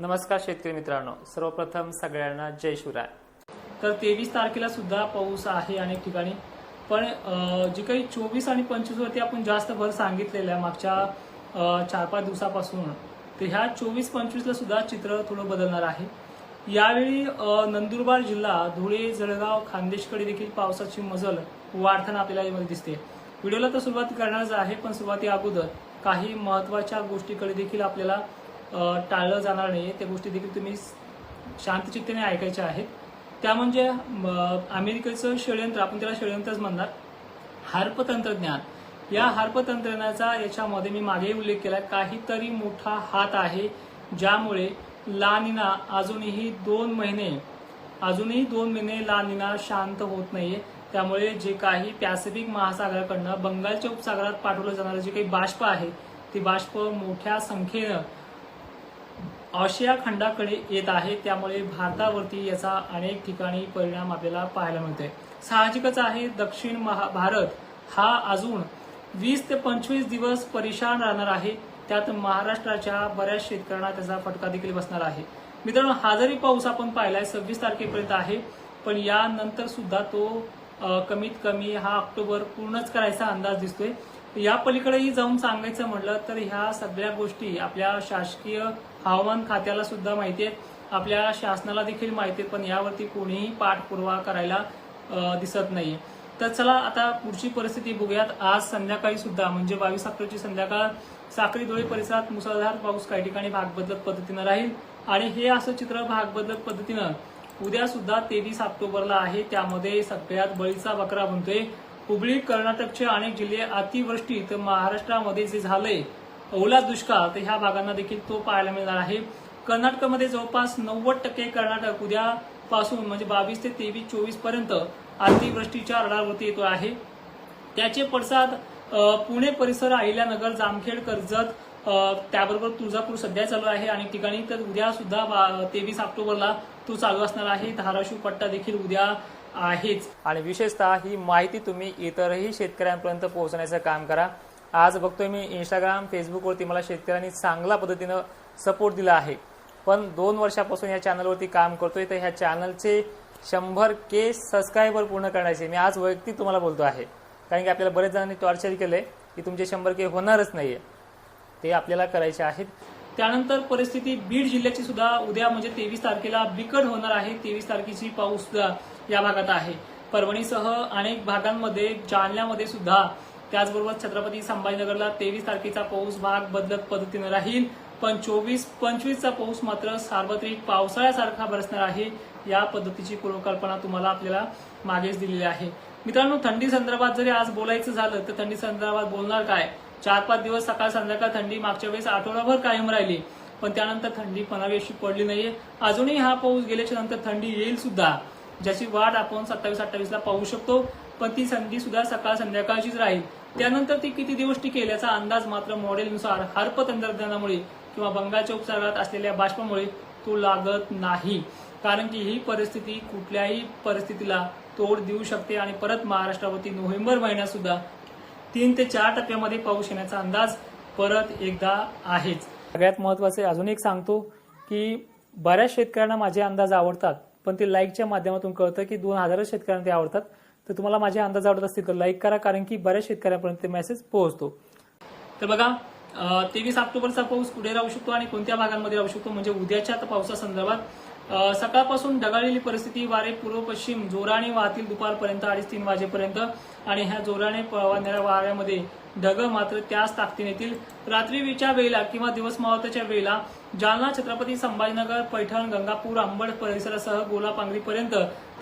नमस्कार शेतकरी मित्रांनो सर्वप्रथम सगळ्यांना जय शिवराय. तर तेवीस तारखेला सुद्धा पाऊस आहे अनेक ठिकाणी पण जे जी काही चोवीस आणि पंचवीस वरती आपण जास्त भर सांगितलेलं आहे मागच्या चार पाच दिवसापासून तर ह्या चोवीस पंचवीसला सुद्धा चित्र थोडं बदलणार आहे. यावेळी नंदुरबार जिल्हा धुळे जळगाव खानदेशकडे देखील पावसाची मजल वाढताना आपल्याला यामध्ये दिसते. व्हिडिओला तर सुरुवात करणारच आहे पण सुरुवाती अगोदर काही महत्त्वाच्या गोष्टीकडे देखील आपल्याला टाळलं जाणार नाही त्या गोष्टी देखील तुम्ही शांतचित्तेने ऐकायच्या आहेत. त्या म्हणजे म, अमेरिकेचं षडयंत्र आपण त्याला षडयंत्रच म्हणणार. हार्प तंत्रज्ञान या हार्प तंत्रज्ञानाचा याच्यामध्ये मी मागेही उल्लेख केला काहीतरी मोठा हात आहे ज्यामुळे लानिना अजूनही दोन महिने अजूनही दोन महिने लानिना शांत होत नाहीये. त्यामुळे जे काही पॅसिफिक महासागराकडनं बंगालच्या उपसागरात पाठवलं जाणारं जे काही बाष्प आहे ते बाष्प मोठ्या संख्येनं आशिया खंडाकडे येत आहे त्यामुळे भारतावरती याचा अनेक ठिकाणी परिणाम आपल्याला पाहायला मिळतोय. साहजिकच आहे दक्षिण महा भारत हा अजून वीस ते पंचवीस दिवस परेशान राहणार आहे. त्यात महाराष्ट्राच्या बऱ्याच शेतकऱ्यांना त्याचा फटका देखील बसणार आहे. मित्रांनो हा जरी पाऊस आपण पाहिलाय सव्वीस तारखेपर्यंत आहे पण यानंतर सुद्धा तो कमीत कमी हा ऑक्टोबर पूर्णच करायचा अंदाज दिसतोय. या पलीकडेही जाऊन सांगायचं म्हटलं तर ह्या सगळ्या गोष्टी आपल्या शासकीय हवामान खात्याला सुद्धा माहिती आहेत आपल्या शासनाला देखील माहिती आहेत पण यावरती कोणीही पाठपुरावा करायला दिसत नाहीये तर चला आता पुढची परिस्थिती बघूयात. आज संध्याकाळी सुद्धा म्हणजे बावीस ऑक्टोबरची संध्याकाळ साखरी धुळे परिसरात मुसळधार पाऊस काही ठिकाणी भाग बदलत पद्धतीनं राहील. आणि हे असं चित्र भाग बदलत पद्धतीनं उद्या सुद्धा तेवीस ऑक्टोबरला आहे. त्यामध्ये सगळ्यात बळीचा बकरा बनतोय. हुबळी कर्नाटकचे अनेक जिल्हे अतिवृष्टी तर महाराष्ट्रामध्ये जे झालंय ओला दुष्काळ तर ह्या भागांना देखील तो पाहायला मिळणार आहे. कर्नाटकमध्ये जवळपास नव्वद टक्के कर्नाटक उद्यापासून म्हणजे बावीस ते तेवीस चोवीसपर्यंत अतिवृष्टीच्या रडारवरती येतो आहे. त्याचे पडसाद पुणे परिसर अहिल्यानगर जामखेड कर्जत त्याबरोबर तुळजापूर सध्या चालू आहे. अनेक ठिकाणी तर उद्या सुद्धा तेवीस ऑक्टोबरला तो चालू असणार आहे. धाराशिव पट्टा देखील उद्या आहेच. आणि विशेषतः ही माहिती तुम्ही इतरही शेतकऱ्यांपर्यंत पोहोचण्याचं काम करा. आज बघतोय मी इंस्टाग्राम फेसबुकवरती मला शेतकऱ्यांनी चांगल्या पद्धतीनं सपोर्ट दिला आहे. पण दोन वर्षापासून या चॅनलवरती काम करतोय तर ह्या चॅनलचे शंभर के सबस्क्रायबर पूर्ण करण्याचे मी आज वैयक्तिक तुम्हाला बोलतो आहे. कारण की आपल्याला बरेच जणांनी टॉर्चर केलंय की तुमचे शंभर के होणारच नाहीये. ते आपल्याला करायचे आहेत. त्यानंतर परिस्थिती बीड जिल्ह्याची सुद्धा उद्या म्हणजे तेवीस तारखेला बिकट होणार आहे. तेवीस तारखेची पाऊस सुद्धा या भागात आहे. परभणीसह अनेक भागांमध्ये जालन्यामध्ये सुद्धा त्याचबरोबर छत्रपती संभाजीनगरला तेवीस तारखेचा पाऊस भाग बदलत पद्धतीनं राहील. पण चोवीस पंचवीसचा पाऊस मात्र सार्वत्रिक पावसाळ्यासारखा बरसणार आहे या पद्धतीची पूर्वकल्पना तुम्हाला आपल्याला मागेच दिलेली आहे. मित्रांनो थंडी संदर्भात जरी आज बोलायचं झालं तर थंडी संदर्भात बोलणार काय? चार पाच दिवस सकाळ संध्याकाळ थंडी मागच्या वेळेस आठवडाभर कायम राहिली पण त्यानंतर थंडी पणावी अशी पडली नाहीये. अजूनही हा पाऊस गेल्याच्यानंतर थंडी येईल सुद्धा. ज्याची वाट आपण सत्तावीस अठ्ठावीस ला पाहू शकतो पण ती संधी सुद्धा सकाळ संध्याकाळचीच राहील. त्यानंतर ती किती दिवस टिकेल याचा अंदाज मात्र मॉडेलनुसार हर्प तंत्रज्ञानामुळे किंवा बंगालच्या उपसागरात असलेल्या बाष्पामुळे तो लागत नाही. कारण की ही परिस्थिती कुठल्याही परिस्थितीला तोड देऊ शकते आणि परत महाराष्ट्रावरती नोव्हेंबर महिन्यात सुद्धा तीन ते चार टक्क्यामध्ये पाऊस येण्याचा अंदाज परत एकदा आहेच. सगळ्यात महत्त्वाचे अजून एक सांगतो की बऱ्याच शेतकऱ्यांना माझे अंदाज आवडतात पण ते लाईकच्या माध्यमातून कळतं की दोन हजारच शेतकऱ्यांना ते आवडतात. तर तुम्हाला माझे अंदाज आवडत असतील तर लाईक करा कारण की बऱ्याच शेतकऱ्यांपर्यंत ते मेसेज पोहोचतो. तर बघा तेवीस ऑक्टोबरचा पाऊस पुढे राहू शकतो आणि कोणत्या भागांमध्ये राहू शकतो? म्हणजे उद्याच्या पावसासंदर्भात सकाळपासून ढगाळलेली परिस्थिती वारे पूर्व पश्चिम जोराने वाहतील दुपारपर्यंत अडीच तीन वाजेपर्यंत. आणि ह्या जोराने वाहणाऱ्या वाऱ्यामध्ये ढग मात्र त्याच ताकदीने येतील. रात्रीच्या वेळेला किंवा दिवस मावताच्या वेळेला जालना छत्रपती संभाजीनगर पैठण गंगापूर अंबड परिसरासह गोलापांगरीपर्यंत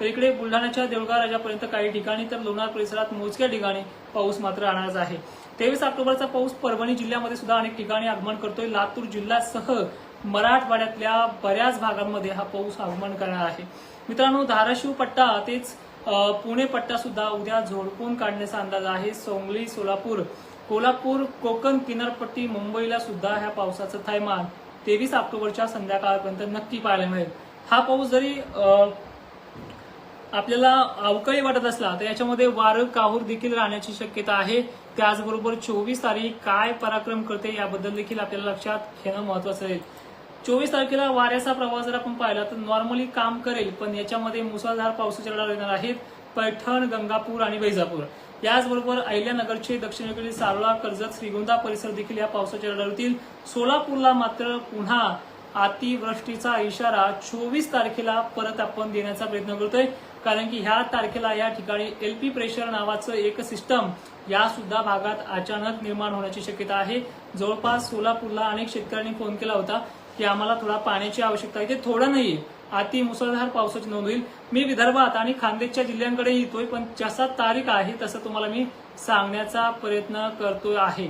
तर इकडे बुलढाण्याच्या देऊळगाव राजापर्यंत काही ठिकाणी तर लोणार परिसरात मोजक्या ठिकाणी पाऊस मात्र राहणारच आहे. तेवीस ऑक्टोबरचा पाऊस परभणी जिल्ह्यामध्ये सुद्धा अनेक ठिकाणी आगमन करतोय. लातूर जिल्ह्यासह मराठवाड्यातल्या बऱ्याच भागांमध्ये हा पाऊस आगमन करणार आहे. मित्रांनो धाराशिव पट्टा तेच पुणे पट्टा सुद्धा उद्या झोडपून काढण्याचा अंदाज आहे. सोंगली सोलापूर कोल्हापूर कोकण किनारपट्टी मुंबईला सुद्धा ह्या पावसाचं थैमान तेवीस ऑक्टोबरच्या संध्याकाळपर्यंत नक्की पाहायला मिळेल. हा पाऊस जरी आपल्याला अवकाळी वाटत असला तर याच्यामध्ये वारं काहूर देखील राहण्याची शक्यता आहे. त्याचबरोबर चोवीस तारीख काय पराक्रम करते याबद्दल देखील आपल्याला लक्षात घेणं महत्वाचं आहे. चोवीस तारखेला वाऱ्याचा प्रवास जर आपण पाहिला तर नॉर्मली काम करेल पण याच्यामध्ये मुसळधार पावसाच्या लढा येणार आहेत पैठण गंगापूर आणि वैजापूर. याचबरोबर अहिल्यानगरचे दक्षिणेकडील सारोळा कर्जत श्रीगोंदा परिसर देखील या पावसाच्या लढातील सोलापूरला मात्र पुन्हा अतिवृष्टीचा इशारा चोवीस तारखेला परत आपण देण्याचा प्रयत्न करतोय. कारण की ह्या तारखेला या ठिकाणी एलपी प्रेशर नावाचं एक सिस्टम या सुद्धा भागात अचानक निर्माण होण्याची शक्यता आहे. जवळपास सोलापूरला अनेक शेतकऱ्यांनी फोन केला होता की आम्हाला थोडा पाण्याची आवश्यकता आहे. ते थोडं नाहीये. अति मुसळधार पावसाची नोंद होईल. मी विदर्भात आणि खानदेशच्या जिल्ह्यांकडे येतोय पण जसा तारीख आहे तसं तुम्हाला मी सांगण्याचा प्रयत्न करतोय आहे.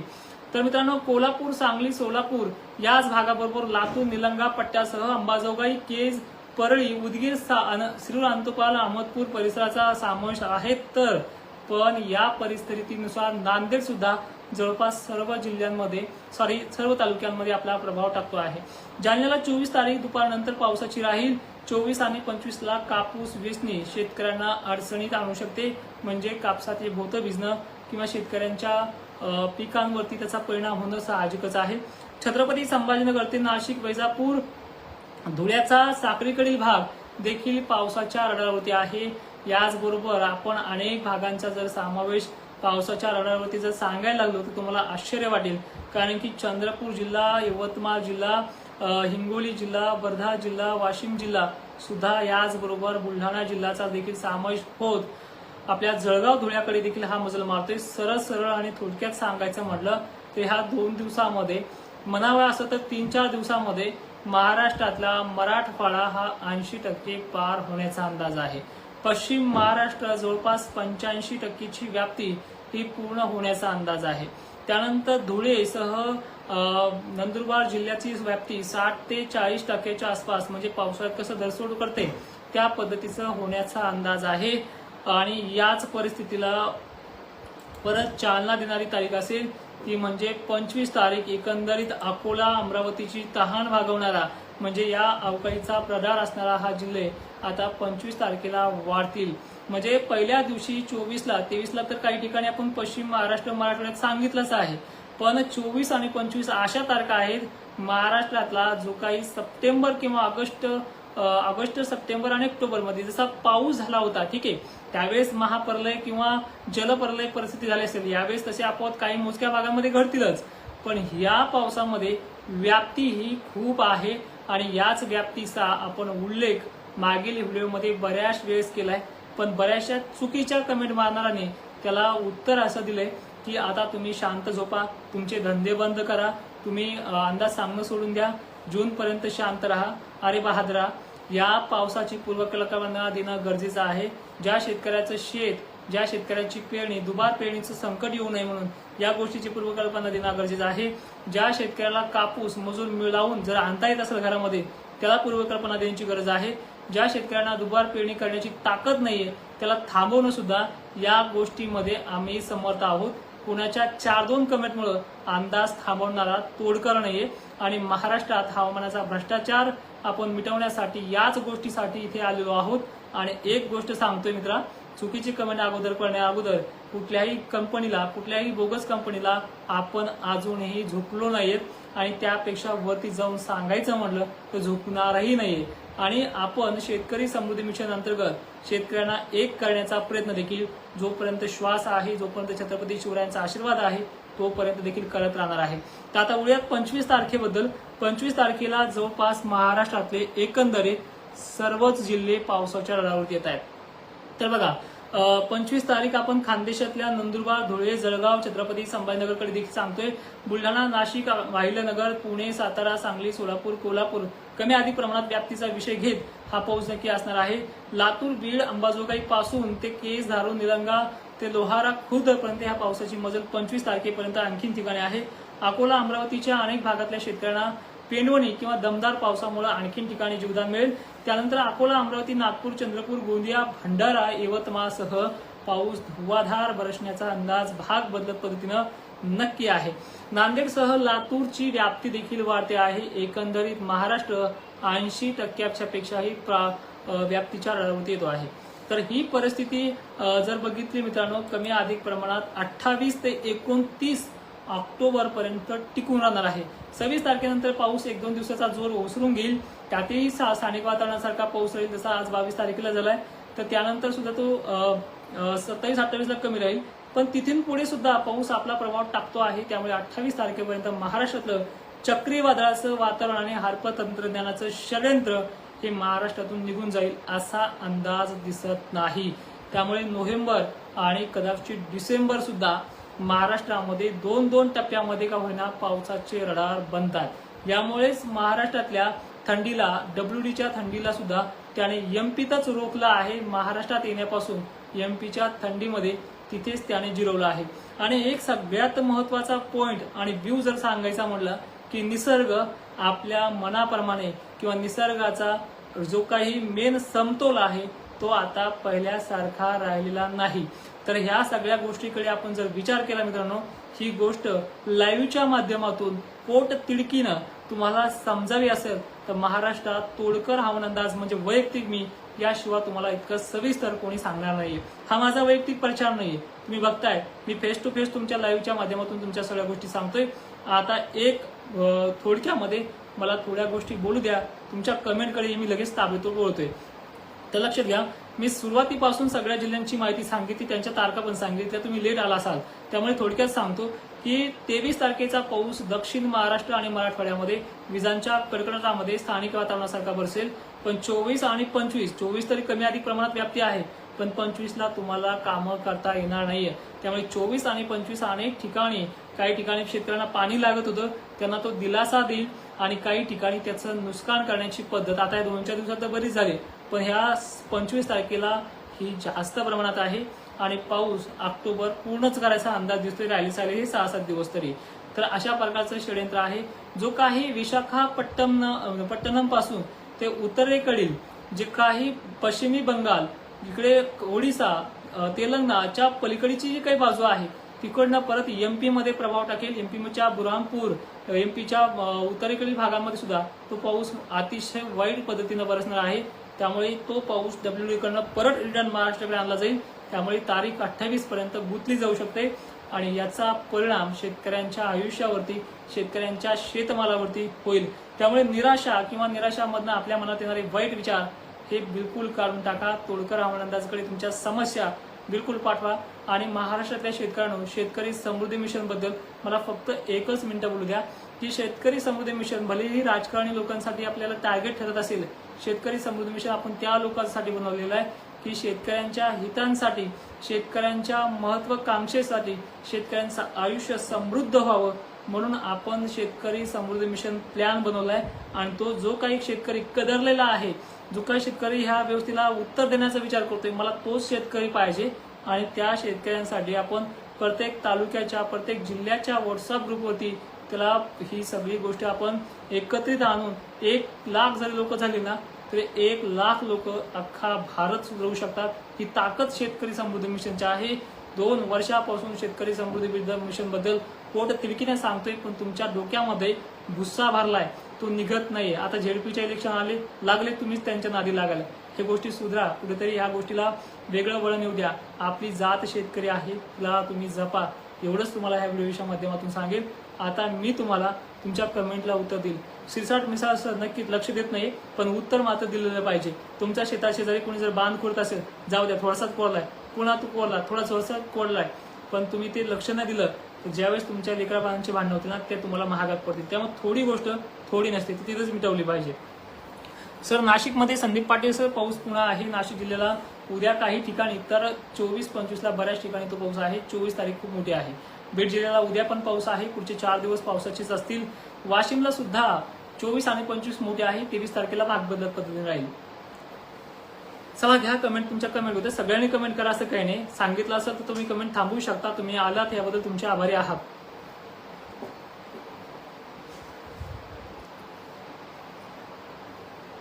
तर मित्रांनो कोल्हापूर सांगली सोलापूर याच भागाबरोबर लातूर निलंगा पट्ट्यासह अंबाजोगाई केज परळी उदगीर सा- अन- श्रीर अहमदपूर परिसराचा समावेश आहे. तर पण या परिस्थितीनुसार नांदेड सुद्धा जवळपास सर्व जिल्ह्यांमध्ये सॉरी सर्व तालुक्यांमध्ये आपला प्रभाव टाकतो आहे. जालन्याला चोवीस तारीख दुपारनंतर पावसाची राहील. चोवीस आणि पंचवीसला कापूस वेचणे शेतकऱ्यांना अडचणीत आणू शकते. म्हणजे कापसाचे भोत भिजणं किंवा शेतकऱ्यांच्या पिकांवरती त्याचा परिणाम होणं साहजिकच आहे. छत्रपती संभाजीनगर ते नाशिक वैजापूर धुळ्याचा साखरीकडील भाग देखील पावसाच्या रडारवरती आहे. याचबरोबर आपण अनेक भागांचा जर समावेश पावसाच्या रडारवरती जर सांगायला लागलो तर तुम्हाला आश्चर्य वाटेल. कारण की चंद्रपूर जिल्हा यवतमाळ जिल्हा हिंगोली जिल्हा वर्धा जिल्हा वाशिम जिल्हा सुद्धा याचबरोबर बुलढाणा जिल्ह्याचा देखील समावेश होत. आपल्या जळगाव धुळ्याकडे देखील हा मजल मारतोय. सरळ सरळ आणि थोडक्यात सांगायचं म्हटलं तर ह्या दोन दिवसामध्ये म्हणावं असं तर तीन चार दिवसामध्ये महाराष्ट्रातला मराठवाडा हा ऐंशी टक्के पार होण्याचा अंदाज आहे. पश्चिम महाराष्ट्र जवळपास पंच्याऐंशी टक्केची व्याप्ती ही पूर्ण होण्याचा अंदाज आहे. त्यानंतर धुळेसह नंदुरबार जिल्ह्याची व्याप्ती साठ ते चाळीस टक्क्याच्या आसपास म्हणजे पावसाळ्यात कसं दरसोड करते त्या पद्धतीचं होण्याचा अंदाज आहे. आणि याच परिस्थितीला परत चालना देणारी तारीख असेल ती म्हणजे पंचवीस तारीख. एकंदरीत अकोला अमरावतीची तहान भागवणारा म्हणजे या अवकाळीचा प्रधार असणारा हा जिल्हे आता पंचवीस तारखेला वाढतील. म्हणजे पहिल्या दिवशी चोवीसला तेवीसला तर काही ठिकाणी आपण पश्चिम महाराष्ट्र मराठवाड्यात सांगितलंच आहे. पण चोवीस आणि पंचवीस अशा तारखा आहेत महाराष्ट्रातला जो काही सप्टेंबर किंवा ऑगस्ट ऑगस्ट सप्टेंबर आणि ऑक्टोबरमध्ये जसा पाऊस झाला होता ठीक आहे त्यावेळेस महाप्रलय किंवा जलप्रलय परिस्थिती झाली असेल यावेळेस तसे आपोआप काही मोजक्या भागामध्ये घडतीलच. पण या पावसामध्ये व्याप्ती ही खूप आहे आणि याच व्याप्तीचा आपण उल्लेख मागील व्हिडिओमध्ये बऱ्याच वेळेस केलाय. पण बऱ्याचशा चुकीच्या कमेंट मारणाऱ्याने त्याला उत्तर असं दिलंय की आता तुम्ही शांत झोपा तुमचे धंदे बंद करा तुम्ही अंदाज सांगणं सोडून द्या जून पर्यंत शांत राहा अरे बहादरा. या पावसाची पूर्वकल्पना देणं गरजेचं आहे. ज्या शेतकऱ्याचं शेत ज्या शेतकऱ्याची पेरणी दुबार पेरणीचं संकट येऊ नये म्हणून या गोष्टीची पूर्वकल्पना देणं गरजेचं आहे. ज्या शेतकऱ्याला कापूस मजूर मिळवून जर आणता येत असेल घरामध्ये त्याला पूर्वकल्पना देण्याची गरज आहे. ज्या शेतकऱ्यांना दुबार पेरणी करण्याची ताकद नाहीये त्याला थांबवणं सुद्धा या गोष्टीमध्ये आम्ही समर्थ आहोत. पुण्याच्या चार दोन कमेंटमुळे अंदाज थांबवणारा तोडकर नाहीये आणि महाराष्ट्रात हवामानाचा भ्रष्टाचार आपण मिटवण्यासाठी याच गोष्टीसाठी इथे आलेलो आहोत. आणि एक गोष्ट सांगतोय मित्रा चुकीची कमेंट अगोदर करण्या अगोदर कुठल्याही कंपनीला कुठल्याही बोगस कंपनीला आपण अजूनही झुकलो नाहीयेत आणि त्यापेक्षा वरती जाऊन सांगायचं म्हटलं तर झुकणारही नाहीये. आणि आपण शेतकरी समृद्धी मिशन अंतर्गत शेतकऱ्यांना एक करण्याचा प्रयत्न देखील जोपर्यंत श्वास आहे जोपर्यंत छत्रपती शिवरायांचा आशीर्वाद आहे तोपर्यंत देखील करत राहणार आहे. तर आता उद्या पंचवीस तारखेबद्दल पंचवीस तारखेला जवळपास महाराष्ट्रातले एकंदरीत सर्वच जिल्हे पावसाच्या रडावरती येत आहेत. तर बघा पंचवीस तारीख आपण खानदेशातल्या नंदुरबार धुळे जळगाव छत्रपती संभाजीनगरकडे देखील सांगतोय. बुलढाणा नाशिक वाहिलनगर पुणे सातारा सांगली सोलापूर कोल्हापूर कमी अधिक प्रमाणात व्याप्तीचा विषय घेत हा पाऊस नक्की असणार आहे. लातूर बीड अंबाजोगाई पासून ते केस धारून निलंगा ते लोहारा खुर्दपर्यंत ह्या पावसाची मजल पंचवीस तारखेपर्यंत आणखीन ठिकाणी आहे. अकोला अमरावतीच्या अनेक भागातल्या शेतकऱ्यांना पेंडवणी किंवा दमदार पावसामुळे आणखीन ठिकाणी जीवदान मिळेल. त्यानंतर अकोला अमरावती नागपूर चंद्रपूर गोंदिया भंडारा यवतमाळसह पाऊस धुवाधार बरसण्याचा अंदाज भाग बदलत पद्धतीनं नक्की आहे. नांदेडसह लातूरची व्याप्ती देखील वाढते आहे. एकंदरीत महाराष्ट्र ऐंशी टक्क्यापेक्षाही प्रा- व्याप्तीच्या रडावरती येतो आहे. तर ही परिस्थिती जर बघितली मित्रांनो कमी अधिक प्रमाणात अठ्ठावीस ते एकोणतीस ऑक्टोबर पर्यंत टिकून राहणार आहे. सव्वीस तारखेनंतर पाऊस एक दोन दिवसाचा जोर ओसरून घेईल. त्यातही सा- स्थानिक वातावरणासारखा पाऊस राहील जसा आज बावीस तारखेला झालाय. तर त्यानंतर सुद्धा तो सत्तावीस अठ्ठावीसला कमी राहील. पण तिथून पुढे सुद्धा पाऊस आपला प्रभाव टाकतो आहे. त्यामुळे अठ्ठावीस तारखेपर्यंत महाराष्ट्रातलं चक्रीवादळाचं वातावरण आणि हार्प तंत्रज्ञानाचं षडयंत्र हे महाराष्ट्रातून निघून जाईल असा अंदाज दिसत नाही. त्यामुळे नोव्हेंबर आणि कदाचित डिसेंबर सुद्धा महाराष्ट्रामध्ये दोन दोन टप्प्यामध्ये का होईना पावसाचे रडार बनतात. यामुळेच महाराष्ट्रातल्या थंडीला डब्ल्यू डीच्या थंडीला सुद्धा त्याने एमपीतच रोखलं आहे. महाराष्ट्रात येण्यापासून एमपीच्या थंडीमध्ये तिथेच त्याने जिरवलं आहे. आणि एक सगळ्यात महत्त्वाचा पॉइंट आणि व्यू जर सांगायचा म्हटलं की निसर्ग आपल्या मनाप्रमाणे किंवा निसर्गाचा जो काही मेन समतोल आहे तो आता पहिल्यासारखा राहिलेला नाही. तर ह्या सगळ्या गोष्टीकडे आपण जर विचार केला मित्रांनो ही गोष्ट लाईव्हच्या माध्यमातून पोट तिडकीनं तुम्हाला समजावी असेल तर महाराष्ट्रात तोडकर हवामान अंदाज म्हणजे वैयक्तिक मी याशिवाय तुम्हाला इतकं सविस्तर कोणी सांगणार नाहीये. हा माझा वैयक्तिक प्रचार नाहीये. तुम्ही बघताय मी फेस टू फेस तुमच्या लाईव्हच्या माध्यमातून तुमच्या सगळ्या गोष्टी सांगतोय. आता एक थोडक्यामध्ये मला थोड्या गोष्टी बोलू द्या. तुमच्या कमेंटकडे मी लगेच ताबडतोब बोलतोय. तर लक्षात घ्या मी सुरुवातीपासून सगळ्या जिल्ह्यांची माहिती सांगितली त्यांच्या तारखा पण सांगितल्या तुम्ही लेट आला असाल. त्यामुळे थोडक्यात सांगतो की तेवीस तारखेचा पाऊस दक्षिण महाराष्ट्र आणि मराठवाड्यामध्ये विजांच्या कडकडाटामध्ये स्थानिक वातावरणासारखा बरसेल. पण चोवीस आणि पंचवीस चोवीस तरी कमी अधिक प्रमाणात व्याप्ती आहे. पण पंचवीसला तुम्हाला कामं करता येणार नाहीये. त्यामुळे चोवीस आणि पंचवीस अनेक ठिकाणी काही ठिकाणी शेतकऱ्यांना पाणी लागत होतं. त्यांना तो दिलासा देईल आणि काही ठिकाणी त्याचं नुकसान करण्याची पद्धत. आता या दोन चार दिवसात तर बरीच झाली. पण ह्या पंचवीस तारखेला ही जास्त प्रमाणात आहे. आणि पाऊस ऑक्टोबर पूर्णच करायचा अंदाज दिसतोय राहिली चालेल हे सहा सात दिवस तरी. तर अशा प्रकारचं षडयंत्र आहे. जो काही विशाखापट्टणम पट्टणमपासून ते उत्तरेकडील जे काही पश्चिमी बंगाल इकडे ओडिसा तेलंगणाच्या पलीकडची जी काही बाजू आहे तिकडनं परत एमपी मध्ये प्रभाव टाकेल. एमपीच्या बुरहानपूर एमपीच्या उत्तरेकडील भागामध्ये सुद्धा तो पाऊस अतिशय वाईट पद्धतीनं बरसणार आहे. त्यामुळे तो पाऊस डब्ल्यू कडनं परत रिटर्न महाराष्ट्राकडे आणला जाईल. त्यामुळे तारीख अठ्ठावीस पर्यंत गुंतली जाऊ शकते आणि याचा परिणाम शेतकऱ्यांच्या आयुष्यावरती शेतकऱ्यांच्या शेतमालावरती होईल. त्यामुळे निराशा किंवा निराशामधनं आपल्या मनात येणारे वाईट विचार हे बिलकुल काढून टाका. तोडकर हवामान अंदाजकडे तुमच्या समस्या बिलकुल पाठवा. आणि महाराष्ट्रातल्या शेतकऱ्यांनो शेतकरी समृद्धी मिशनबद्दल मला फक्त एकच मिनिटं बोलू द्या. की शेतकरी समृद्धी मिशन भलेही राजकारणी लोकांसाठी आपल्याला टार्गेट ठरत असेल शेतकरी समृद्धी मिशन आपण त्या लोकांसाठी बनवलेलं आहे. ही शेतकऱ्यांच्या हितांसाठी शेतकऱ्यांच्या महत्वाकांक्षेसाठी शेतकऱ्यांचं आयुष्य समृद्ध व्हावं म्हणून आपण शेतकरी समृद्धी मिशन प्लॅन बनवलाय. आणि तो जो काही शेतकरी कदरलेला आहे जो काही शेतकरी ह्या व्यवस्थेला उत्तर देण्याचा विचार करतोय मला तोच शेतकरी पाहिजे. आणि त्या शेतकऱ्यांसाठी आपण प्रत्येक तालुक्याच्या प्रत्येक जिल्ह्याच्या व्हॉट्सअप ग्रुपवरती त्याला ही सगळी गोष्ट आपण एकत्रित आणून एक लाख जरी लोक झाली ना तरी एक लाख लोक अख्खा भारत सुधरवू शकतात. ही ताकद शेतकरी समृद्धी मिशनची आहे. दोन वर्षापासून शेतकरी समृद्धी मिशनबद्दल पोट तिडकीने सांगतोय पण तुमच्या डोक्यामध्ये भुस्सा भरलाय. तो निघत नाही आता झेडपीच्या इलेक्शन आले लागले तुम्हीच त्यांच्या नादी लागाल हे गोष्टी सुधरा. कुठेतरी ह्या गोष्टीला वेगळं वळण येऊ द्या. आपली जात शेतकरी आहे तिला तुम्ही जपा. एवढंच तुम्हाला ह्या व्हिडिओच्या माध्यमातून सांगेल आता मी तुम्हाला तुमच्या कमेंटला उत्तर देईल सिरसाट मिसाळ असं नक्कीच लक्ष देत नाही पण उत्तर मात्र दिलेलं पाहिजे. तुमच्या शेताशेजारी कोणी जर बांध खोडत असेल जाऊ द्या थोडासाच कोरलाय. पुन्हा तू कोरला थोडा थोडासा कोरलाय. पण तुम्ही ते लक्ष नाही दिलं तर ज्यावेळेस तुमच्या लेकरा भांडणं होती ना ते तुम्हाला महागात पडतील. त्यामुळे थोडी गोष्ट थोडी नसते ती तिथेच मिटवली पाहिजे. सर नाशिकमध्ये संदीप पाटील सर पाऊस पुन्हा आहे नाशिक जिल्ह्याला. उद्या काही ठिकाणी तर चोवीस पंचवीसला बऱ्याच ठिकाणी तो पाऊस आहे. चोवीस तारीख खूप मोठी आहे. बीड जिल्ह्याला उद्या पण पाऊस आहे. पुढचे चार दिवस पावसाचेच असतील. वाशिमला सुद्धा चोवीस आणि पंचवीस मोठे आहे. तेवीस तारखेला भाग बदलत पद्धतीने राहील. चला घ्या कमेंट तुमच्या कमेंट होते सगळ्यांनी कमेंट करा असं काही नाही. सांगितलं असेल तर तुम्ही कमेंट थांबवू शकता. तुम्ही आलात याबद्दल तुमचे आभारी आहात.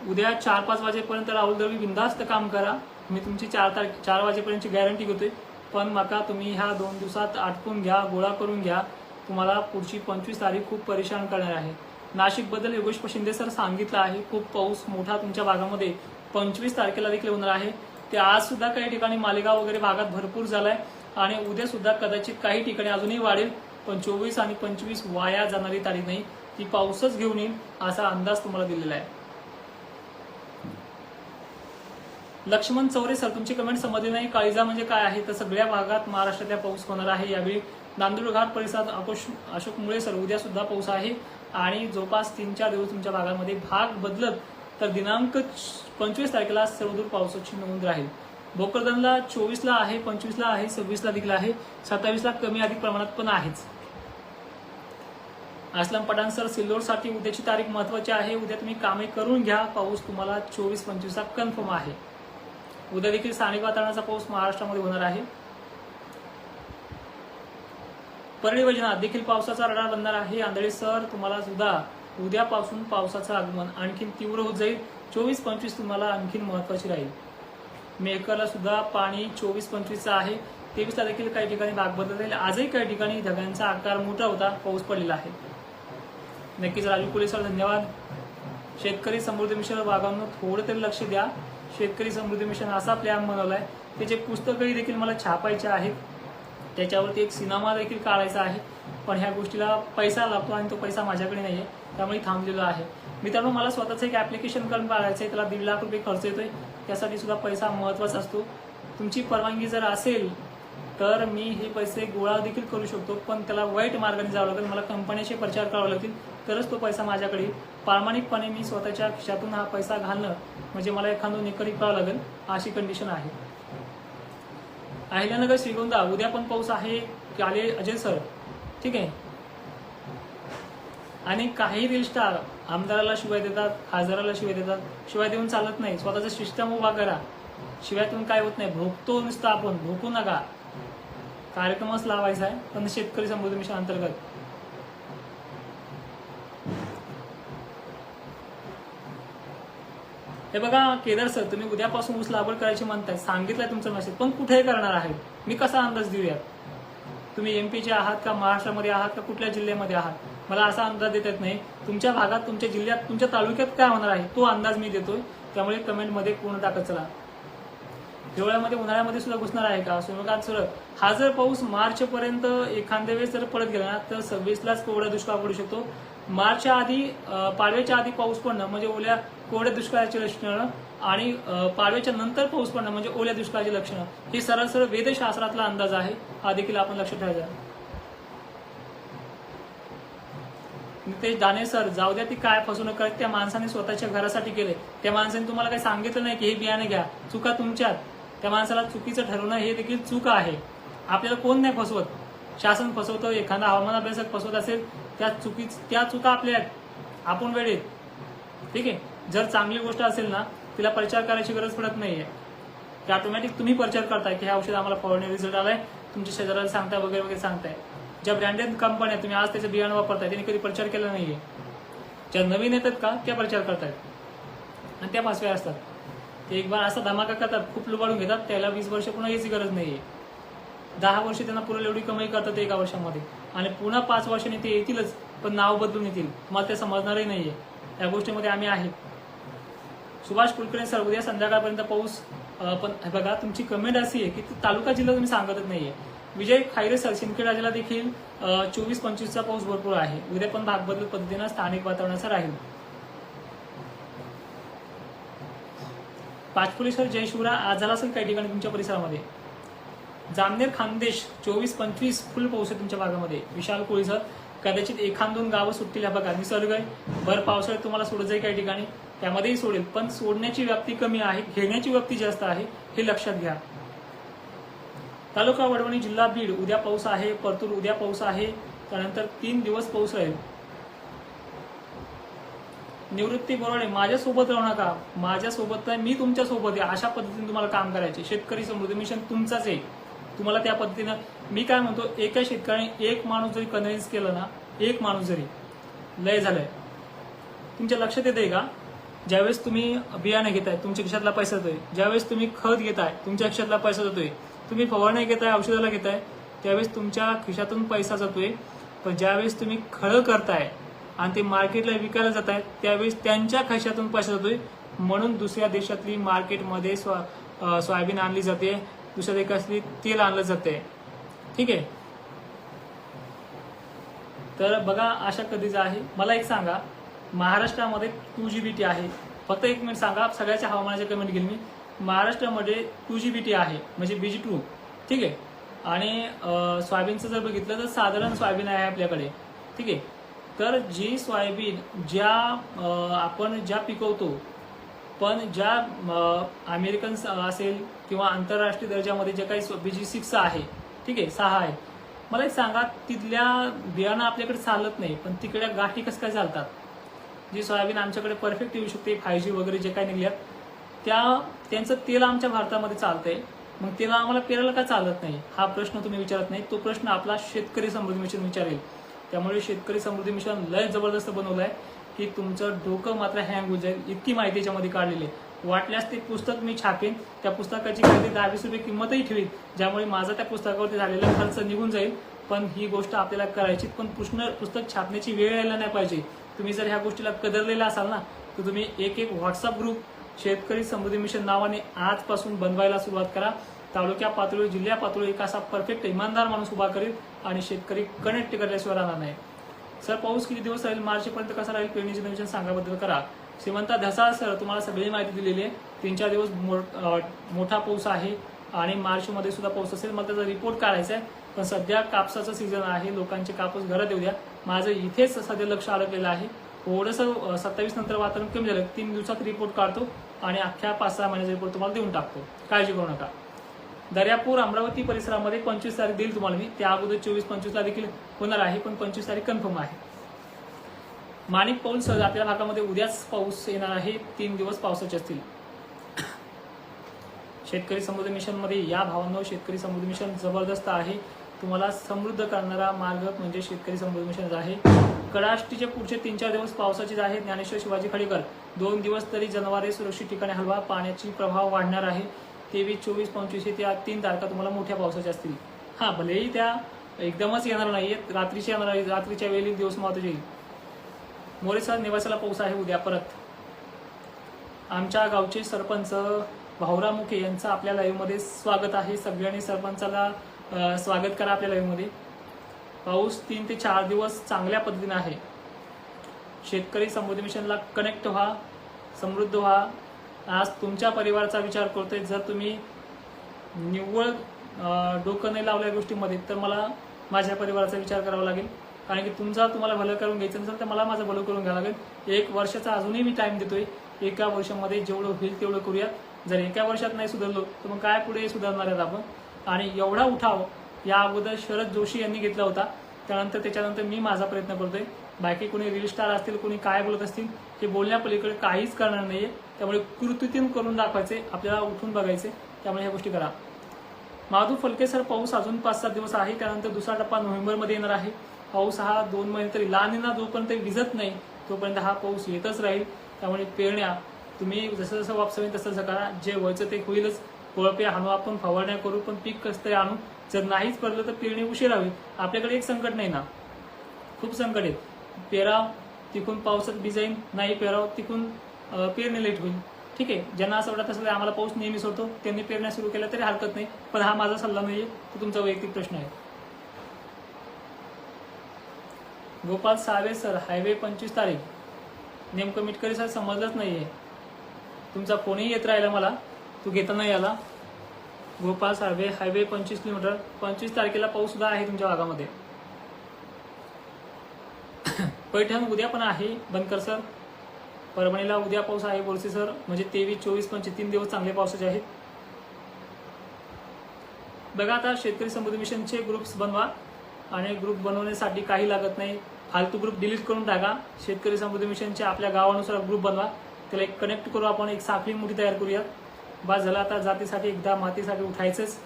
उद्या चार पाच वाजेपर्यंत राहुल द्रवी बिंदास्त काम करा. मी तुमची चार तारखे चार वाजेपर्यंतची गॅरंटी घेतोय. पण माका तुम्ही ह्या दोन दिवसात आटपून घ्या गोळा करून घ्या. तुम्हाला पुढची पंचवीस तारीख खूप परेशान करणार आहे. नाशिकबद्दल योगेश शिंदे सर सांगितलं आहे खूप पाऊस मोठा तुमच्या भागामध्ये पंचवीस तारखेला देखील होणार आहे. ते आज सुद्धा काही ठिकाणी मालेगाव वगैरे भागात भरपूर झालाय आणि उद्या सुद्धा कदाचित काही ठिकाणी अजूनही वाढेल पण चोवीस आणि पंचवीस वाया जाणारी तारीख नाही. ती पाऊसच घेऊन येईल असा अंदाज तुम्हाला दिलेला आहे. लक्ष्मण चौरे सर तुमची कमेंट समजली नाही. काळीजा म्हणजे काय आहे? तर सगळ्या भागात महाराष्ट्रातल्या पाऊस होणार आहे. यावेळी नांदूर घाट परिसरात अकोश अशोक मुळे सर उद्या सुद्धा पाऊस आहे. आणि जवळपास तीन चार दिवस तुमच्या भागामध्ये भाग बदलत तर दिनांक पंचवीस तारखेला सर्वदूर पावसाची नोंद राहील. भोकरदनला चोवीसला आहे पंचवीसला आहे सव्वीसला देखील आहे. सत्तावीसला कमी अधिक प्रमाणात पण आहेच. असलम पठाण सर सिल्लोडसाठी उद्याची तारीख महत्वाची आहे. उद्या तुम्ही कामे करून घ्या. पाऊस तुम्हाला चोवीस पंचवीसला कन्फर्म आहे. उद्या देखील स्थानिक वातावरणाचा पाऊस महाराष्ट्रामध्ये होणार आहे. परळी वैजनाथ देखील पावसाचा रडार बनणार आहे. आंधळी सर तुम्हाला सुद्धा उद्यापासून पावसाचं आगमन आणखीन तीव्र होत जाईल. चोवीस पंचवीस तुम्हाला आणखीन महत्वाची राहील. मेहकरला सुद्धा पाणी चोवीस पंचवीसचं आहे. तेवीसला देखील काही ठिकाणी भाग बदलत राहील. आजही काही ठिकाणी ढगांचा आकार मोठा होता. पाऊस पडलेला आहे. नक्कीच राजू कुले धन्यवाद. शेतकरी समृद्धी मिश्र भागांनो थोडं तरी लक्ष द्या. शेतकरी समृद्धी मिशन असा प्लॅन बनवलाय त्याचे पुस्तकही देखील मला छापायचे आहेत त्याच्यावरती एक सिनेमा देखील काढायचा आहे. पण ह्या गोष्टीला पैसा लागतो आणि तो पैसा माझ्याकडे नाही आहे त्यामुळे थांबलेलो आहे. मित्रांनो मला स्वतःचं एक ॲप्लिकेशन करून काढायचं आहे त्याला दीड लाख रुपये खर्च येतोय. त्यासाठी सुद्धा पैसा महत्त्वाचा असतो. तुमची परवानगी जर असेल तर मी हे पैसे गोळा देखील करू शकतो पण त्याला वाईट मार्गाने जावं लागेल. मला कंपन्याचे प्रचार करावे लागतील. तरच तो पैसा माझ्याकडे. प्रामाणिकपणे मी स्वतःच्या खिशातून हा पैसा घालणं म्हणजे मला एखादं निकडी करावं लागेल अशी कंडिशन आहे. अहिल्यानगर श्रीगोंदा उद्या पण पाऊस आहे आले अजय सर ठीक आहे? आणि काही रील स्टार आमदाराला शिवाय देतात खासदाराला शिवाय देतात शिवाय देऊन चालत नाही. स्वतःचा सिस्टम उभा करा. शिवायतून काय होत नाही. भोगतो नुसतं आपण भोकू नका. कार्यक्रमच लावायचा आहे पण शेतकरी समृद्धी मिशन अंतर्गत. हे बघा केदार सर तुम्ही उद्यापासून ऊस लागवड करायची म्हणताय सांगितलंय तुमचं मेसेज पण कुठे करणार आहे मी कसा अंदाज देऊयात? तुम्ही एमपीचे आहात का महाराष्ट्रामध्ये आहात का कुठल्या जिल्ह्यामध्ये आहात? मला असा अंदाज देत येत नाही. तुमच्या भागात तुमच्या जिल्ह्यात तुमच्या तालुक्यात काय होणार आहे? तो अंदाज मी देतोय. त्यामुळे कमेंटमध्ये पूर्ण टाकत चला. हिवाळ्यामध्ये उन्हाळ्यामध्ये सुद्धा घुसणार आहे का? सोमकांत सर हा जर पाऊस मार्च पर्यंत एखाद्या वेळेस जर पडत गेला ना तर सव्वीसलाच कोरडा दुष्काळ पडू शकतो. मार्चच्या आधी पाडव्याच्या आधी पाऊस पडणं म्हणजे ओल्या कोरड्या दुष्काळाची लक्षणं आणि पाडव्याच्या नंतर पाऊस पडणं म्हणजे ओल्या दुष्काळाची लक्षणं हे सरळ सरळ वेदशास्त्रातला अंदाज आहे. हा देखील आपण लक्षात ठेवायचा. नितेश दाने सर जाऊ द्या ती काय फसवणूक करत त्या माणसाने स्वतःच्या घरासाठी केले त्या माणसाने तुम्हाला काही सांगितलं नाही की हे बियाणे घ्या चुका तुमच्यात. त्या माणसाला चुकीचं ठरवणं हे देखील चूक आहे. आपल्याला कोण नाही फसवत? शासन फसवतं एखादा हवामान अभ्यासक फसवत असेल त्या चुकी त्या चुका आपल्या आहेत. आपण वेळेत. ठीक आहे? जर चांगली गोष्ट असेल ना तिला प्रचार करायची गरज पडत नाहीये. की ऑटोमॅटिक तुम्ही प्रचार करताय की हे औषध आम्हाला फवारणी रिझल्ट आलाय तुमच्या शेजाऱ्याला सांगताय वगैरे वगैरे सांगताय. ज्या ब्रँडेड कंपन्या तुम्ही आज त्याचं बियाणं वापरताय त्यांनी कधी प्रचार केला नाहीये. ज्या नवीन येतात का त्या प्रचार करतायत. आणि त्या पाचव्या असतात. ते एक बार असा धमाका करतात खूप लुबाडून घेतात त्याला वीस वर्ष पुन्हा याची गरज नाहीये. दहा वर्ष त्यांना पुरेल एवढी कमाई करतात एका वर्षामध्ये. आणि पुन्हा पाच वर्षांनी ते येतीलच पण नाव बदलून येतील. मला ते समजणारही नाहीये. या गोष्टीमध्ये आम्ही आहे. सुभाष कुलकर्णी सर उद्या संध्याकाळपर्यंत पाऊस पण बघा तुमची कमेंट अशी आहे की तालुका जिल्हा तुम्ही सांगतच नाहीये. विजय खायरे सर सिंदखेड राजाला देखील चोवीस पंचवीसचा पाऊस भरपूर आहे. उद्या पण भागबदल पद्धतीनं स्थानिक वातावरणाचा राहील. पाचपुली सर जय शिवरा आज झाला असेल काही ठिकाणी तुमच्या परिसरामध्ये? जामनेर खानदेश चोवीस पंचवीस फुल पाऊस आहे तुमच्या भागामध्ये. विशाल कोळी सर कदाचित एखाद दोन गावं सुटतील या बघा निसर्ग आहे. भर पावसाळ्यात तुम्हाला सोडत जाईल काही ठिकाणी. त्यामध्येही सोडेल. पण सोडण्याची व्याप्ती कमी आहे. घेण्याची व्याप्ती जास्त आहे. हे लक्षात घ्या. तालुका वडवणी जिल्हा बीड. उद्या पाऊस आहे. परतूर उद्या पाऊस आहे. त्यानंतर तीन दिवस पाऊस राहील. निवृत्ती बोराडे माझ्यासोबत राहू नका. माझ्यासोबत नाही मी तुमच्यासोबत आहे. अशा पद्धतीने तुम्हाला काम करायचे. शेतकरी समृद्धी मिशन तुमचाच आहे. तुम्हाला त्या पद्धतीनं मी काय म्हणतो एका शेतकऱ्याने एक माणूस जरी कन्व्हिन्स केलं ना एक माणूस जरी लय झालंय. तुमच्या लक्षात येते का? ज्यावेळेस तुम्ही बियाणे घेताय तुमच्या खिशातला पैसा जातोय. ज्यावेळेस तुम्ही खत घेताय तुमच्या खिशातला पैसा जातोय. तुम्ही फवारणी घेताय औषधाला घेताय त्यावेळेस तुमच्या खिशातून पैसा जातोय. पण ज्यावेळेस तुम्ही खळं करताय आणि ते मार्केटला विकायला जात आहेत त्यावेळेस त्यांच्या खिशातून पैसा जातोय. म्हणून दुसऱ्या देशातली मार्केटमध्ये स्वा सोयाबीन आणली जाते. दुसऱ्या देशातली तेल आणलं जाते ठीक आहे? तर बघा अशा कधीच आहे. मला एक सांगा महाराष्ट्रामध्ये टू जी बी टी आहे. फक्त एक मिनिट सांगा सगळ्याच्या हवामानाच्या कमेंट घेईल मी. महाराष्ट्रामध्ये टू जी बी टी आहे म्हणजे बीजी टू ठीक आहे? आणि सोयाबीनचं जर बघितलं तर साधारण सोयाबीन आहे आपल्याकडे. ठीक आहे? तर जी सोयाबीन ज्या आपण ज्या पिकवतो पण ज्या अमेरिकन असेल किंवा आंतरराष्ट्रीय दर्जामध्ये जे काही बीजी सिक्स आहे ठीक आहे सहा आहे मला एक सांगा तिथल्या बियाणं आपल्याकडे चालत नाही पण तिकडे गाठी कसं काय चालतात? जी सोयाबीन आमच्याकडे परफेक्ट येऊ शकते फाय जी वगैरे जे काही निघल्यात त्या त्यांचं तेल आमच्या भारतामध्ये चालतंय. मग तेल आम्हाला पेरायला का चालत नाही? हा प्रश्न तुम्ही विचारत नाही. तो प्रश्न आपला शेतकरी समृद्धी मिशन विचारेल. त्यामुळे शेतकरी समृद्धी मिशन लय जबरदस्त बनवलं आहे की तुमचं डोकं मात्र हँग होऊ जाईल. इतकी माहिती याच्यामध्ये काढलेली आहे. वाटल्यास ते पुस्तक मी छापेन. त्या पुस्तकाची खरेदी दहा वीस रुपये किंमतही ठेवीन. ज्यामुळे माझा त्या पुस्तकावरती झालेला खर्च निघून जाईल. पण ही गोष्ट आपल्याला करायची पण पुष्ण पुस्तक छापण्याची वेळ यायला नाही पाहिजे. तुम्ही जर ह्या गोष्टीला कदरलेला असाल ना तर तुम्ही एक एक व्हॉट्सअप ग्रुप शेतकरी समृद्धी मिशन नावाने आजपासून बनवायला सुरुवात करा. तालुक्या पातळीवर जिल्हा पातळीवर एक असा परफेक्ट इमानदार माणूस उभा करेल आणि शेतकरी कनेक्ट करल्याशिवाय राहणार नाही. सर पाऊस किती दिवस राहील? मार्चपर्यंत कसा राहील? पेरणीचे नियोजन सांगाबद्दल करा. श्रीमंता धसा सर तुम्हाला सगळी माहिती दिलेली आहे. तीन चार दिवस मोठा पाऊस आहे आणि मार्चमध्ये सुद्धा पाऊस असेल. मला त्याचा रिपोर्ट काढायचा आहे. पण सध्या कापसाचं सीझन आहे. लोकांचे कापूस घरात येऊ द्या. माझं इथेच सध्या लक्ष अडकलेलं आहे. थोडंसं सत्तावीस नंतर वातावरण कमी झालं. तीन दिवसात रिपोर्ट काढतो आणि अख्ख्या पाच सहा महिन्याचा रिपोर्ट तुम्हाला देऊन टाकतो. काळजी करू नका. दर्यापूर अमरावती परिसरामध्ये पंचवीस तारीख देईल तुम्हाला मी. त्या अगोदर चोवीस पंचवीसला देखील होणार आहे पण पंचवीस तारीख कन्फर्म आहे. माणिक पाऊस आपल्या भागामध्ये उद्याच पाऊस येणार आहे. तीन दिवस पावसाचे असतील. शेतकरी समृद्धी मिशनमध्ये या भावांनो शेतकरी समृद्धी मिशन जबरदस्त आहे. तुम्हाला समृद्ध करणारा मार्ग म्हणजे शेतकरी समृद्धी मिशन आहे. कडाष्टीचे पुढचे तीन चार दिवस पावसाचेच आहे ज्ञानेश्वर शिवाजी खडीकर दोन दिवस तरी जनावरे सुरक्षित ठिकाणी हलवा पाण्याची प्रभाव वाढणार आहे. तेवीस चोवीस पंचवीस त्या तीन तारखा तुम्हाला मोठ्या पावसाच्या असतील. हा भलेही त्या एकदमच येणार नाहीयेत. रात्रीच्या येणार आहे रात्रीच्या वेळी दिवस महत्त्वाचे येईल. मोरेसर निवासाला पाऊस आहे उद्या परत. आमच्या गावचे सरपंच भाऊराव मुखे यांचं आपल्या लाईव्हमध्ये स्वागत आहे. सगळ्यांनी सरपंचाला स्वागत करा आपल्या लाईव्हमध्ये पाऊस तीन ते चार दिवस चांगल्या पद्धतीने आहे. शेतकरी समृद्धी मिशनला कनेक्ट व्हा समृद्ध व्हा. आज तुमच्या परिवाराचा विचार करतोय. जर तुम्ही निव्वळ डोकं नाही लावल्या गोष्टीमध्ये तर मला माझ्या परिवाराचा विचार करावा लागेल. कारण की तुमचा तुम्हाला भलं करून घ्यायचं नसेल तर मला माझं भलं करून घ्यावं लागेल. एक वर्षाचा अजूनही मी टाइम देतोय. एका वर्षामध्ये जेवढं होईल तेवढं करूयात जर एका वर्षात नाही सुधारलो तर मग काय पुढे सुधारणार आहेत आपण? आणि एवढा उठाव या अगोदर शरद जोशी यांनी घेतला होता. त्यानंतर त्याच्यानंतर मी माझा प्रयत्न करतोय. बाकी कोणी रील स्टार असतील कोणी काय बोलत असतील हे बोलण्यापलीकडे काहीच करणार नाहीये. त्यामुळे कृतीतून करून दाखवायचे आपल्याला उठून बघायचे त्यामुळे ह्या गोष्टी करा. माधू फलके सर पाऊस अजून पाच सात दिवस आहे त्यानंतर दुसरा टप्पा नोव्हेंबरमध्ये येणार आहे. पाऊस हा दोन महिने तरी लहान जोपर्यंत विजत नाही तोपर्यंत हा पाऊस येतच राहील. त्यामुळे पेरण्या तुम्ही जसं जसं वापसावेल तसं तसं करा. जे व्हायचं ते होईलच. कोळपे आणू आपण फवारण्या करू पण पीक कसं तरी आणू. जर नाहीच पडलं तर पेरणी उशीर हवी. आपल्याकडे एक संकट नाही ना? खूप संकट आहेत पेराव तिकून पावसात भिजाईन नाही पेराव तिकून पेरणी लेट होईल. ठीक आहे? ज्यांना असं वाटत असेल आम्हाला पाऊस नेहमीच होतो त्यांनी पेरण्या सुरू केल्या तरी हरकत नाही. पण हा माझा सल्ला नाही तो तुमचा वैयक्तिक प्रश्न आहे. गोपाल सावे सर हायवे पंचवीस तारीख. नेमकं मिटकरी सर समजलंच नाही आहे तुमचा फोनही येत राहिला मला. तू घेता नाही आला. गोपाल सावे हायवे पंचवीस किलोमीटर. पंचवीस तारखेला पाऊस सुद्धा आहे तुमच्या भागामध्ये. पैठण उद्या पण आहे बनकर सर. परभणीला उद्या पाऊस आहे बोरसे सर. म्हणजे तेवीस चोवीस पंचे तीन दिवस चांगले पावसाचे आहेत. बघा आता शेतकरी समृद्धी मिशनचे ग्रुप्स बनवा आणि ग्रुप बनवण्यासाठी काही लागत नाही. फालतू ग्रुप डिलीट करून टाका. शेतकरी समृद्धी मिशनचे आपल्या गावानुसार ग्रुप बनवा. त्याला एक कनेक्ट करू आपण एक साखळी मोठी तयार करूया बा झालं आता जातीसाठी एकदा मातीसाठी उठायचंच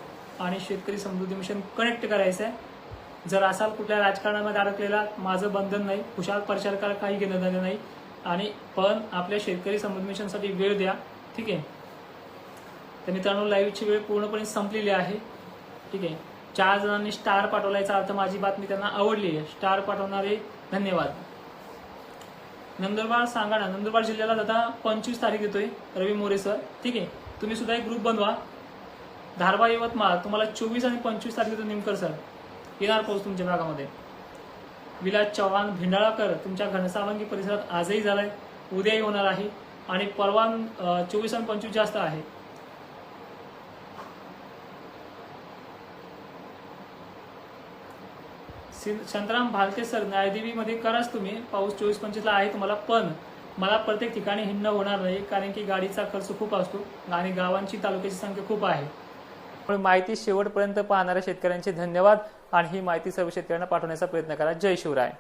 आणि शेतकरी समृद्धी मिशन कनेक्ट करायचं आहे जर असाल कुठल्या राजकारणामध्ये अडकलेला माझं बंधन नाही. खुशाल प्रचार काही घेणं झालं नाही. आणि पण आपल्या शेतकरी संबंधमिशनसाठी वेळ द्या. ठीक आहे? तर मित्रांनो लाईव्हची वेळ पूर्णपणे संपलेली आहे. ठीक आहे? चार जणांनी स्टार पाठवला याचा अर्थ माझी बातमी त्यांना आवडली आहे. स्टार पाठवणारे धन्यवाद. नंदुरबार सांगा ना नंदुरबार जिल्ह्याला दादा पंचवीस तारीख येतोय रवी मोरे सर ठीक आहे? तुम्ही सुद्धा एक ग्रुप बनवा. धारबा यवतमाळ तुम्हाला चोवीस आणि पंचवीस तारखेचं नेमकर सर येणार पाऊस तुमच्या भागामध्ये. विलास चव्हाण भिंडाळाकर तुमच्या घनसावंगी परिसरात आजही झालाय. उद्याही होणार आहे. आणि परवा चोवीस आणि पंचवीस जास्त आहे. सिं- शांताराम भालते सर न्यायदेवीमध्ये कराच तुम्ही. पाऊस चोवीस पंचवीसला आहे तुम्हाला पण मला प्रत्येक ठिकाणी हिंडणं होणार नाही कारण की गाडीचा खर्च खूप असतो आणि गावांची तालुक्याची संख्या खूप आहे. पण माहिती शेवटपर्यंत पाहणाऱ्या शेतकऱ्यांचे धन्यवाद. आणि ही माहिती सर्व शेतकऱ्यांना पाठवण्याचा प्रयत्न करा. जय शिवराय.